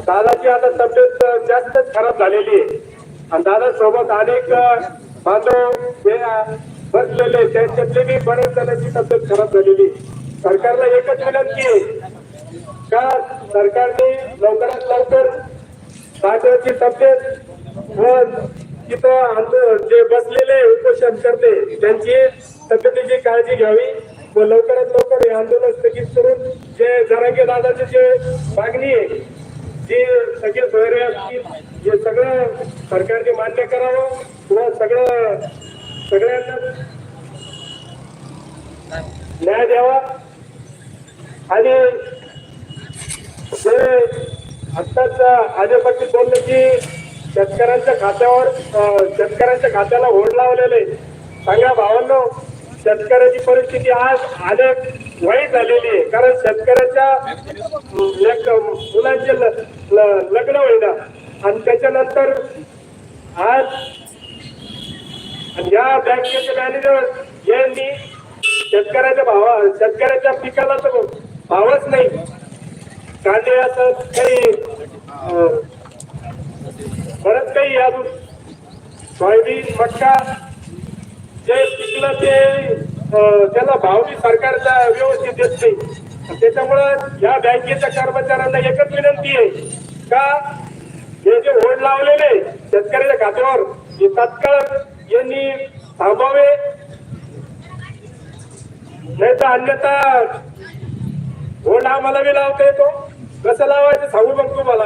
दादाची आता तब्येत जास्तच खराब झालेली आहे आणि दादा सोबत अनेक बांधव हे बसलेले त्यांच्यातले बी बरेच जणांची तब्येत खराब झालेली आहे. सरकारला एकच विनंती आहे का सरकारने लवकरात लवकर दादाची तब्येत व तिथं जे बसलेले उपोषण करते त्यांची तब्येतीची काळजी घ्यावी व लवकरात लवकर हे आंदोलन स्थगित करून जे जरांगे दादाची जे मागणी आहे जे सगळे सोयरे असतील हे सगळं सरकारने मान्य करावं किंवा सगळं सगळ्यांना न्याय द्यावा. आणि जे आत्ताच आजोबाची बोलले की शेतकऱ्यांच्या खात्यावर शेतकऱ्यांच्या खात्याला होड लावलेले. सांगा भावांनो शेतकऱ्याची परिस्थिती आज अनेक वाईट झालेली आहे. कारण शेतकऱ्याच्या मुलांचे लग्न होईना आणि त्याच्यानंतर आज या बँकेचे मॅनेजर यांनी शेतकऱ्याच्या भावा शेतकऱ्याच्या पिकाला तर भावच नाही. कांदे असं काही अं, काही अजून सोयाबीन मक्का जे पिकलं ते त्याला भावनी सरकारला सरकारचा व्यवस्थित देत नाही. त्याच्यामुळे त्याच्यामुळं या बँकेच्या कर्मचाऱ्यांना एकच विनंती आहे का हे जे ओढ लावलेले शेतकऱ्याच्या खात्यावर हे तत्काळ यांनी थांबावे. नाही तर अन्यथा ओढ आम्हाला बी लावता येतो. कसं लावायचं सांगू मग तुम्हाला.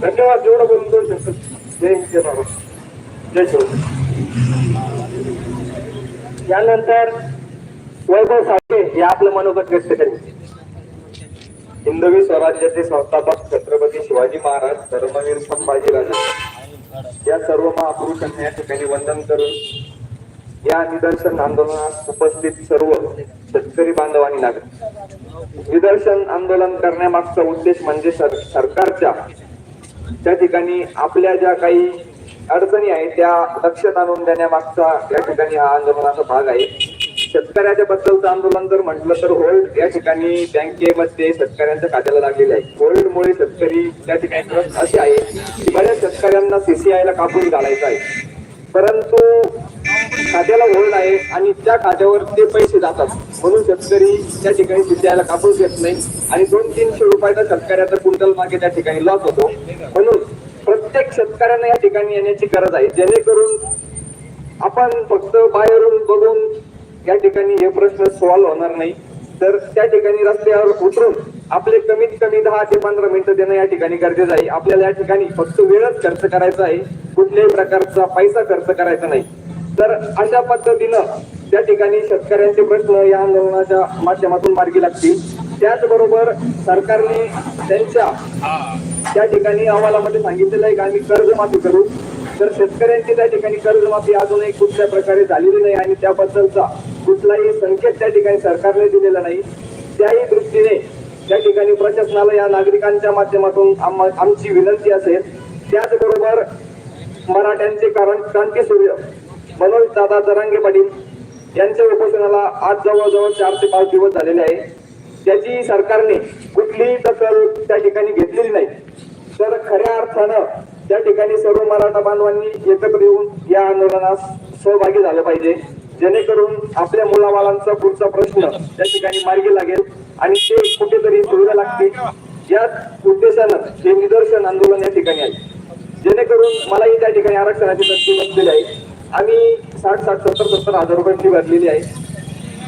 धन्यवाद जेवढं बोलून दोन शकतो जय जय बाबा जय शिव यानंतर वैभव साठे हे आपलं मनोगत व्यक्त करेल. हिंदवी स्वराज्याचे संस्थापक छत्रपती शिवाजी महाराज धर्मवीर संभाजीराजे या सर्व महापुरुषांना या ठिकाणी वंदन करून या निदर्शन आंदोलनात उपस्थित सर्व शेतकरी बांधव आणि नागरिक. निदर्शन आंदोलन करण्यामागचा उद्देश म्हणजे सर सरकारच्या. त्या ठिकाणी आपल्या ज्या काही अडचणी आहेत त्या लक्षात आणून देण्यामागचा या ठिकाणी हा आंदोलनाचा भाग आहे. शेतकऱ्याच्या बद्दलचं आंदोलन जर म्हटलं तर होल्ड या ठिकाणी बँकेमध्ये शेतकऱ्यांच्या खात्याला लागलेले आहे. होल्डमुळे शेतकरी त्या ठिकाणी अशी आहे. की बऱ्याच शेतकऱ्यांना सीसीआयला कापून घालायचं आहे. परंतु खात्याला होल्ड आहे आणि त्या खात्यावर ते पैसे जातात. म्हणून शेतकरी त्या ठिकाणी सीसीआयला कापूस घेत नाही. आणि दोन तीनशे रुपयाचा शेतकऱ्याचा क्विंटल मागे त्या ठिकाणी लॉस होतो. म्हणून प्रत्येक शेतकऱ्यांना या ठिकाणी येण्याची गरज आहे. जेणेकरून आपण फक्त बाहेरून बघून या ठिकाणी हे प्रश्न सॉल्व्ह होणार नाही. तर त्या ठिकाणी रस्त्यावर उतरून आपले कमीत कमी दहा ते पंधरा मिनिटं देणं या ठिकाणी गरजेचं आहे. आपल्याला या ठिकाणी फक्त वेळच खर्च करायचा आहे. कुठल्याही प्रकारचा पैसा खर्च करायचा नाही. तर अशा पद्धतीनं त्या ठिकाणी शेतकऱ्यांचे प्रश्न या आंदोलनाच्या माध्यमातून मार्गी लागतील. त्याचबरोबर सरकारने त्यांच्या त्या ठिकाणी अहवालामध्ये सांगितलेलं आहे की आम्ही कर्जमाफी करू. तर शेतकऱ्यांची त्या ठिकाणी कर्जमाफी अजूनही कुठल्या प्रकारे झालेली नाही आणि त्याबद्दलचा कुठलाही संकेत त्या ठिकाणी सरकारने दिलेला नाही त्याही दृष्टीने त्या ठिकाणी प्रशासनाला या नागरिकांच्या माध्यमातून आमची विनंती असेल त्याचबरोबर मराठ्यांचे कारण क्रांतीसूर्य मनोज दादा जरांगे पाटील यांच्या उपोषणाला आज जवळजवळ चार ते पाच दिवस झालेले आहे. त्याची सरकारने कुठलीही दखल त्या ठिकाणी घेतलेली नाही. तर खऱ्या अर्थानं त्या ठिकाणी सर्व मराठा बांधवांनी एकत्र येऊन या आंदोलनास सहभागी झालं पाहिजे. जेणेकरून आपल्या मुलाबाळांचा पुढचा प्रश्न त्या ठिकाणी मार्गी लागेल आणि ते कुठेतरी सुविधा लागतील. याच उद्देशानं हे निदर्शन आंदोलन या ठिकाणी आहे. जेणेकरून मलाही त्या ठिकाणी आरक्षणाची संधी बसलेली आहे आम्ही साठ साठ सत्तर सत्तर हजार रुपयांची भरलेली आहे.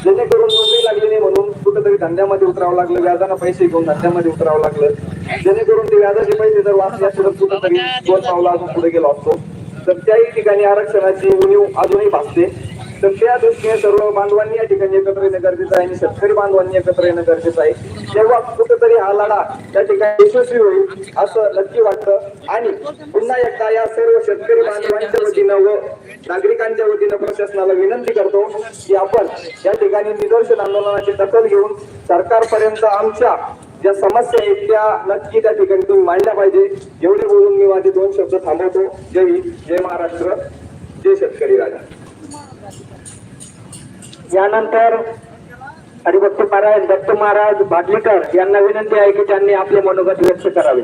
जेणेकरून नोकरी लागली नाही म्हणून कुठेतरी धंद्यामध्ये उतरावं लागलं व्याजानं पैसे घेऊन धंद्यामध्ये उतरावं लागलं. जेणेकरून ते व्याजाचे पैसे जर वाचले असते तर कुठेतरी दोन पावला अजून पुढे गेलो असतो. तर त्याही ठिकाणी आरक्षणाची उणीव अजूनही भासते. तर त्या दृष्टीने सर्व बांधवांनी या ठिकाणी एकत्र येणं गरजेचं आहे आणि शेतकरी बांधवांनी एकत्र येणं गरजेचं आहे. तेव्हा कुठेतरी हा लढा त्या ठिकाणी यशस्वी होईल असं नक्की वाटतं. आणि पुन्हा एकदा या सर्व शेतकरी बांधवांच्या वतीनं व नागरिकांच्या वतीनं प्रशासनाला विनंती करतो की आपण या ठिकाणी निदर्शन आंदोलनाची दखल घेऊन सरकारपर्यंत आमच्या ज्या समस्या आहेत त्या नक्की त्या ठिकाणी तुम्ही मांडल्या पाहिजे. एवढे बोलून मी माझे दोन शब्द थांबवतो. जय हिंद जय महाराष्ट्र जय शेतकरी राजा. यानंतर हरिभक्त महाराज दत्त महाराज भाटलीकर यांना विनंती आहे की त्यांनी आपले मनोगत व्यक्त करावे.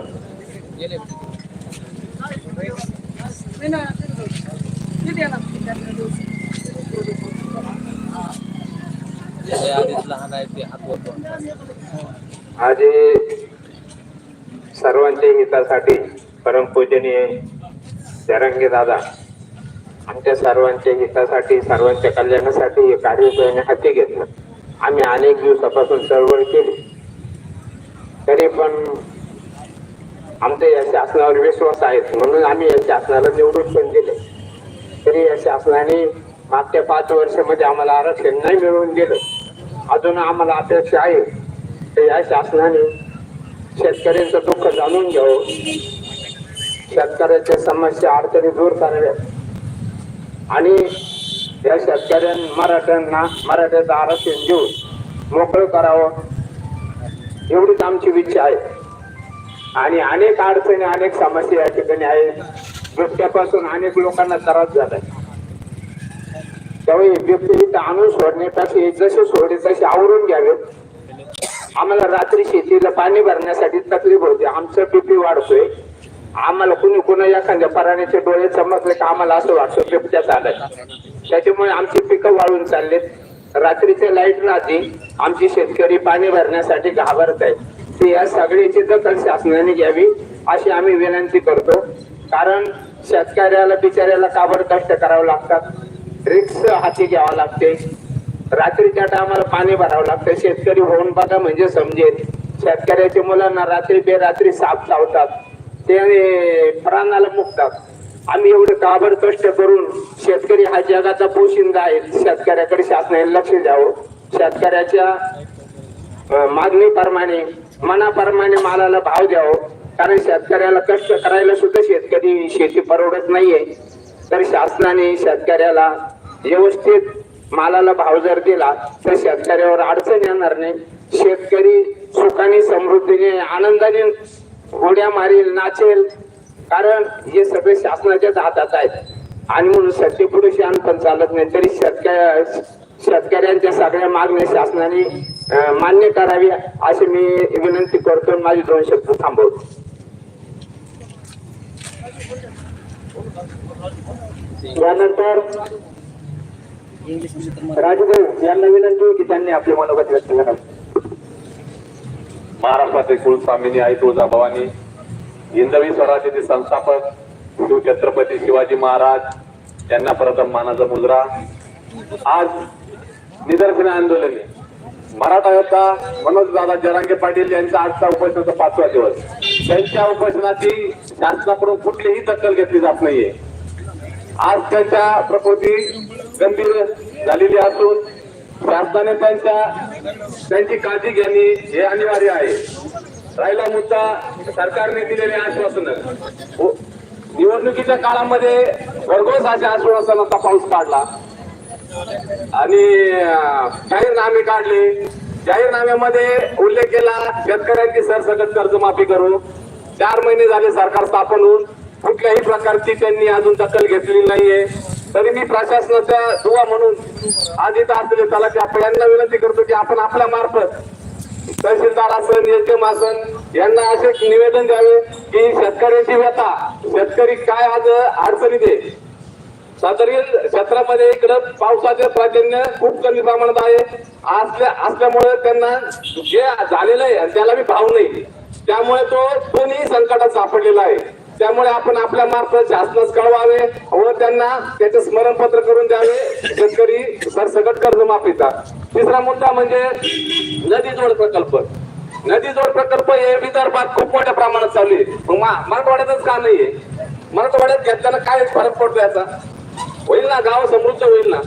आज सर्वांच्या हितासाठी परमपूजनीय दादा आमच्या सर्वांच्या हितासाठी सर्वांच्या कल्याणासाठी हे कार्य हाती घेतलं. आम्ही अनेक दिवसापासून चळवळ केली. तरी पण आमच्या या शासनावर विश्वास आहे म्हणून आम्ही या शासनाला निवडून पण दिले. तरी या शासनाने मागच्या पाच वर्षामध्ये आम्हाला आरक्षण नाही मिळवून दिलं. अजून आम्हाला अपेक्षा आहे. तर या शासनाने शेतकऱ्यांचं दुःख जाणून घ्यावं. शेतकऱ्याच्या समस्या अडचणी दूर कराव्यात. आणि या शेतकऱ्यांनी मराठ्यांना मराठ्याचं आरक्षण देऊन मोकळं करावं. एवढीच आमची इच्छा आहे. आणि अनेक अडचणी अनेक समस्या या ठिकाणी आहेत. बिबट्यापासून अनेक लोकांना त्रास झालाय. त्यामुळे बिबटे इथं आणून सोडण्यापेक्षा जसे सोडले तसे आवरून घ्यावे आम्हाला रात्री शेतीला पाणी भरण्यासाठी तकलीफ होते. आमचं बीपी वाढतोय. आम्हाला कुणी कुणा एखाद्या पराण्याचे डोळे चमकले का आम्हाला असं वाटतं बिबट्यात चालत त्याच्यामुळे आमची पिकं वाळून चाललेत. रात्रीचे लाइट राहते आमची शेतकरी पाणी भरण्यासाठी घाबरत आहे ते या सगळ्याची दखल शासनाने घ्यावी अशी आम्ही विनंती करतो. कारण शेतकऱ्याला बिचाऱ्याला काबड कष्ट करावं लागतात? रिक्स हाती घ्यावं लागते. रात्रीच्या टायमाला पाणी भरावं लागतं. शेतकरी होऊन बघा म्हणजे समजेल. शेतकऱ्याच्या मुलांना रात्री बेरात्री साप चावतात. ते प्राणाला मुकतात. आम्ही एवढे काबड कष्ट करून शेतकरी हा जगाचा पोशिंदा आहे. शेतकऱ्याकडे शासनाने लक्ष द्यावं. शेतकऱ्याच्या मागणीप्रमाणे मनाप्रमाणे मालाला भाव द्यावं. कारण शेतकऱ्याला कष्ट करायला सुद्धा शेतकरी शेती परवडत नाहीये. तर शासनाने शेतकऱ्याला व्यवस्थित मालाला भाव जर दिला तर शेतकऱ्यावर अडचण येणार नाही. शेतकरी सुखाने समृद्धीने आनंदाने उड्या मारील नाचेल. कारण हे सगळे शासनाच्याच हातात आहेत. आणि म्हणून सत्य पुरुष पण चालत नाही. तरी शेतकऱ्या शेतकऱ्यांच्या सगळ्या मागण्या शासनाने मान्य करावी अशी मी विनंती करतो माझे दोन शब्द थांबवतो. यानंतर राजभाऊ यांना विनंती की त्यांनी आपले मनोगत व्यक्त करावे. महाराष्ट्राचे कुलस्वामिनी आई तुळजाभवानी हिंदवी स्वराज्याचे संस्थापक शिव छत्रपती शिवाजी महाराज यांना प्रथम मानाचा मुजरा आज निदर्शन आंदोलने. मराठा योद्धा मनोज दादा जरांगे पाटील यांचा आजचा उपोषणाचा पाचवा दिवस. त्यांच्या उपोषणाची शासनाकडून कुठलीही दखल घेतली जात नाहीये. आज त्यांच्या प्रकृती गंभीर झालेली असून शासनाने त्यांच्या त्यांची काळजी घेणे हे अनिवार्य आहे. राहिला मुद्दा सरकारने दिलेले आश्वासन. हो, निवडणुकीच्या काळामध्ये भरघोस अशा आश्वासनाचा पाऊस पाडला आणि जाहीरनामे काढले. जाहीरनाम्यामध्ये उल्लेख केला शेतकऱ्यांची सरसकट कर्जमाफी करू. चार महिने झाले सरकार स्थापन होऊन कुठल्याही प्रकारची त्यांनी अजून दखल घेतलेली नाहीये. तरी मी प्रशासनाचा दुवा म्हणून आज इथं असलेले तलाठी आपण यांना विनंती करतो की आपण आपल्या मार्फत तहसीलदार असन एसडीएम असन यांना असे निवेदन द्यावे की शेतकऱ्याची व्यथा शेतकरी काय आज अडचणीत आहे. सदरील क्षेत्रामध्ये इकडं पावसाचे प्राधान्य खूप कमी प्रमाणात आहे. असल्या असल्यामुळे त्यांना जे झालेलं आहे त्याला बी भाव नाही. त्यामुळे तो दोन्ही संकटात सापडलेला आहे. त्यामुळे आपण आपल्या मार्फत शासनास कळवावे व त्यांना त्याचे स्मरणपत्र करून द्यावे. शेतकरी सरसकट कर्जमाफीचा. तिसरा मुद्दा म्हणजे नदी जोड प्रकल्प. नदी जोड प्रकल्प हे विदर्भात खूप मोठ्या प्रमाणात चालू आहे. मग मराठवाड्यातच का नाहीये? मराठवाड्यात घेतल्यानं काय फरक पडतो याचा? होईल ना गाव समृद्ध होईल ना?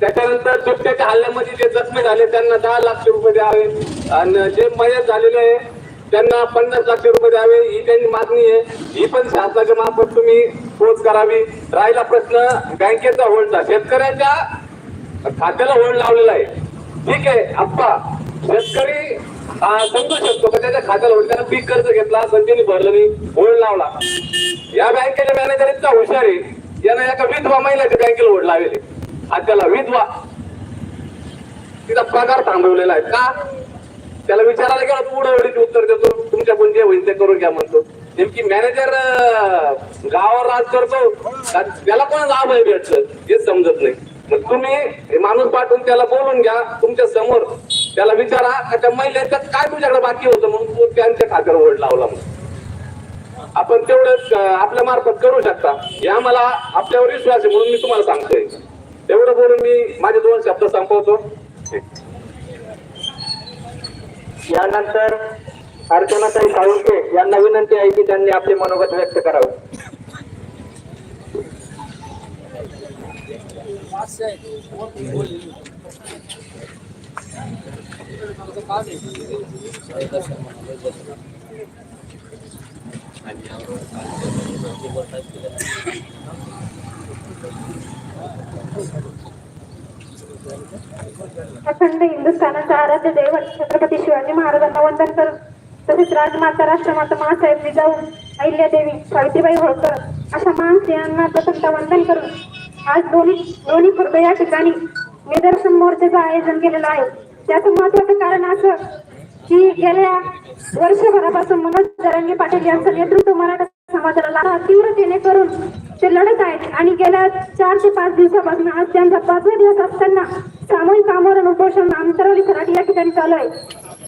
त्याच्यानंतर दुपट्याच्या हल्ल्यामध्ये जे जखमी झाले त्यांना दहा लाख रुपये द्यावे. आणि जे मयत झालेले आहे त्यांना पन्नास लाख रुपये द्यावे ही त्यांची मागणी आहे. ही पण शासनाच्या मार्फत तुम्ही पोच करावी. राहिला प्रश्न बँकेचा होल्डचा. शेतकऱ्याच्या खात्याला होल्ड लावलेला आहे. ठीक आहे आप्पा. शेतकरी समजू शकतो का? त्याच्या खात्याला होल्ड. त्याला पीक कर्ज घेतला संजीने भरलं नाही होल्ड लावला. या बँकेच्या मॅनेजर इतका हुशार आहे. यानं एका विधवा महिलाच्या बँकेला होल्ड लावले. खात्याला विधवा. तिचा पगार थांबवलेला आहे. का? त्याला विचारायला गेला तू उडवडीचे उत्तर देतो? तुमच्या कोण जे होईल ते करून घ्या म्हणतो. नेमकी मॅनेजर गावावर राज करतो. त्याला त्याला लाभ आहे भेटत हेच समजत नाही. मग तुम्ही माणूस पाठवून त्याला बोलून घ्या. तुमच्यासमोर त्याला विचारा का त्या महिलेच्यात काय तुझ्याकडे बाकी होतं? म्हणून तू त्यांच्या खात्यावर ओढ लावला म्हणून आपण तेवढंच आपल्या मार्फत करू शकता. या मला आपल्यावर विश्वास आहे म्हणून मी तुम्हाला सांगतोय. तेवढं बोलून मी माझे दोन शब्द संपवतो. यानंतर अर्चनाताई साळुंके यांना विनंती आहे की त्यांनी आपले मनोगत व्यक्त करावे. अखंड हिंदुस्थानाचा आराध्य दैवत छत्रपती शिवाजी महाराजांना वंदन कर तसेच राजमाता राष्ट्रमाता महासाहेब जिजाऊ अहिल्यादेवी सावित्रीबाई होळकर अशा महान स्त्रियांना प्रथमतः वंदन करून आज दोन्ही दोन्ही खुर्द या ठिकाणी निदर्शन मोर्चाचं आयोजन केलेलं आहे. त्याचं महत्वाचं कारण असं की गेल्या वर्षभरापासून मनोज जरांगे पाटील यांचं नेतृत्व मराठा समाजाला तीव्रतेने करून ते लढत आहेत आणि गेल्या चार ते पाच दिवसापासून आज त्यांचा पाचवा दिवस असताना सामूहिक आमरण उपोषण अंतरवली सराटी या ठिकाणी चालू आहे.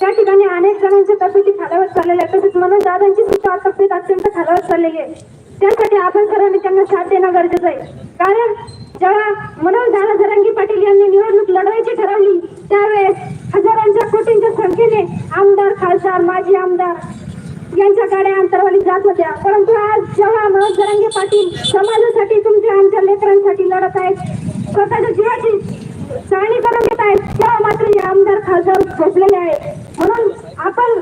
त्या ठिकाणी अनेक जणांच्या तब्येती खालावत चाललेल्या आहेत. तसेच मनोज दादांची सुद्धा तब्येत अत्यंत खालावत चाललेली आहे. त्यासाठी आपण सर्वांनी त्यांना साथ देणं गरजेचं आहे. कारण जेव्हा मनोज दादा जरांगी पाटील यांनी निवडणूक लढवायची ठरवली त्यावेळेस हजारांच्या कोटींच्या संख्येने आमदार खासदार माजी आमदार यांच्या गाड्या अंतरवाली जात होत्या. परंतु आज जेव्हा मनोज पाटील समाजासाठी तुमच्या आमच्या लेकरांसाठी लढत आहेत स्वतःच्या जीवाची चाळणी करून घेत आहेत तेव्हा मात्र हे आमदार खासदार झोपलेले आहेत. म्हणून आपण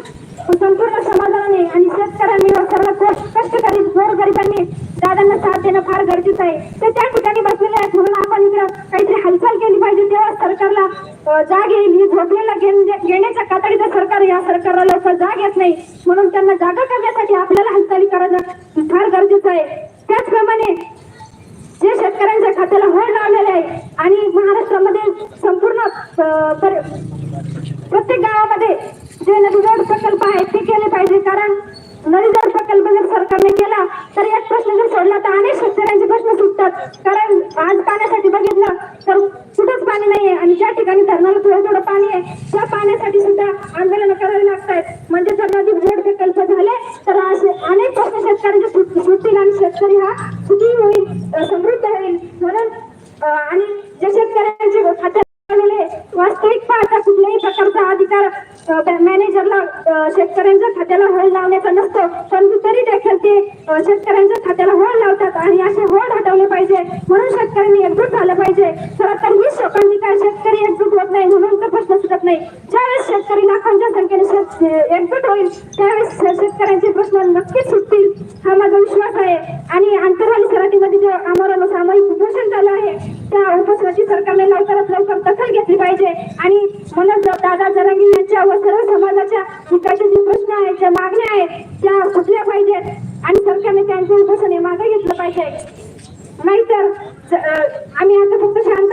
संपूर्ण समाजाने आणि शेतकऱ्यांनी व सर्व कष्ट- कष्टकरी गोरगरिबांनी दादांना साथ देणं फार गरजेचं आहे ते त्या ठिकाणी बसलेले आहेत म्हणून आपण इकडं काहीतरी हालचाल केली पाहिजे तेव्हा सरकारला अं, जाग येईल ही झोपलेला घेण- घेण्याच्या कातडीचं सरकार या सरकारला लवकर जाग येत नाही म्हणून त्यांना जागा करण्यासाठी आपल्याला हालचाली करायचं फार गरजेचं आहे त्याचप्रमाणे जे शेतकऱ्यांच्या खात्याला होड लावलेले आहे आणि महाराष्ट्रामध्ये तर प्रत्येक गावामध्ये जे नदी जोड प्रकल्प आहेत ते केले पाहिजे. कारण नदी जोड प्रकल्प जर सरकारने केला तर एक प्रश्न जर सोडला तर अनेक शेतकऱ्यांचे प्रश्न सुटतात. कारण आज पाण्यासाठी बघितलं तर कुठंच पाणी नाहीये आणि ज्या ठिकाणी धरणाला थोडं थोडं पाणी आहे त्या पाण्यासाठी सुद्धा आंदोलन करावी लागत आहेत म्हणजे जर नदी जोड प्रकल्प झाले तर असे अनेक प्रश्न शेतकऱ्यांचे सुटतील आणि शेतकरी हा सुखी होईल समृद्ध होईल. म्हणून आणि जे शेतकऱ्यांचे खात्यात वास्तविक पाहता कुठल्याही प्रकारचा अधिकार मॅनेजरला शेतकऱ्यांच्या खात्याला हळ लावण्याचा नसतो परंतु तरी देखील ते शेतकऱ्यांच्या खात्याला हळ लावतात आणि असे होळ हटवले पाहिजे. म्हणून शेतकऱ्यांनी एकजूट झालं पाहिजे. खरं तर ही शोकांनी काय? शेतकरी एकजूट होत नाही म्हणून तर प्रश्न सुटत नाही. ज्यावेळेस शेतकरी लाखांच्या संख्येने शेत- एकजूट होईल त्यावेळेस शेतकऱ्यांचे प्रश्न नक्कीच सुटतील हा माझा विश्वास आहे. आणि आंतरवाली सराटीमध्ये जे आमरण सामायिक उपोषण झालं आहे त्या उपोषणाची सरकारने लवकरात लवकर दखल घेतली पाहिजे. आणि म्हणून दादा जरांगी यांच्या सर्व समाजाच्या विकासाचे जे प्रश्न आहेत ज्या मागण्या आहेत त्या कुठल्या पाहिजेत? आणि सरकारने त्यांचे उपसने मागे घेतलं पाहिजे नाहीतर आम्ही आता फक्त शांत